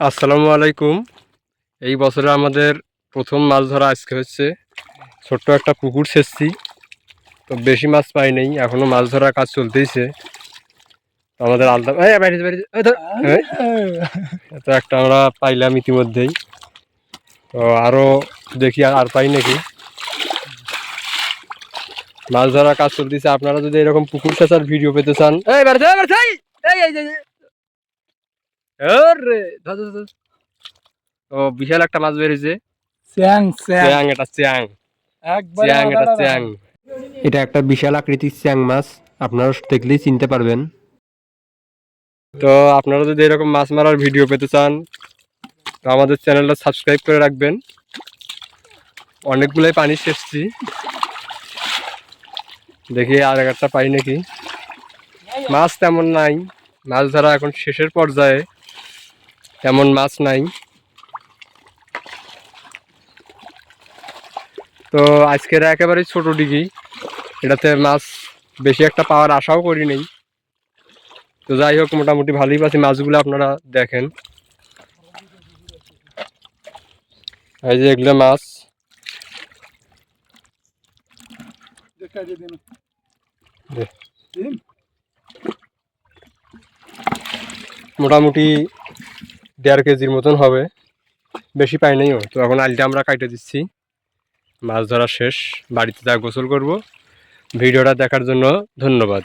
আসসালামু আলাইকুম। এই বছরে আমাদের প্রথম মাছ ধরা আজকে হচ্ছে ছোট্ট একটা পুকুর ছেঁচছি। তো বেশি মাছ পাই নেই, এখনও মাছ ধরার কাজ চলতেইছে। আমাদের আলাদা। তো একটা আমরা পাইলাম ইতিমধ্যেই। তো আরও দেখি আর- পাই নাকি? মাছ ধরার কাজ চলতেছে আপনারা যদি এরকম পুকুর ছেঁচার ভিডিও পেতে চান ও বিশাল একটা মাছ বেরিয়েছে চ্যাং চ্যাং এটা চ্যাং চ্যাং এটা চ্যাং এটা একটা বিশাল আকৃতির চ্যাং মাছ। আপনারা দেখলেই চিনতে পারবেন। তো আপনারা যদি এরকম মাছ মারার ভিডিও পেতে চান তো আমাদের চ্যানেলটা সাবস্ক্রাইব করে রাখবেন। অনেকগুলোই পানি সেচছি। দেখি আর একটা পাই নাকি। মাছ তেমন নাই। মাছ ধরা এখন শেষের পর্যায়ে। তেমন মাছ নাই। তো আজকের একেবারেই ছোট ডিগি। এটাতে মাছ বেশি একটা পাওয়ার আশাও করি নেই। তো যাই হোক, মোটামুটি ভালোই পাচ্ছি মাছগুলো আপনারা দেখেন। এই যে এগুলো মাছ। মোটামুটি দেড় কেজির মতন হবে। বেশি পাই নাইও তো এখন আলটা আমরা কাটে দিচ্ছি। মাছ ধরা শেষ। বাড়িতে যা গোসল করব। ভিডিওটা দেখার জন্য ধন্যবাদ।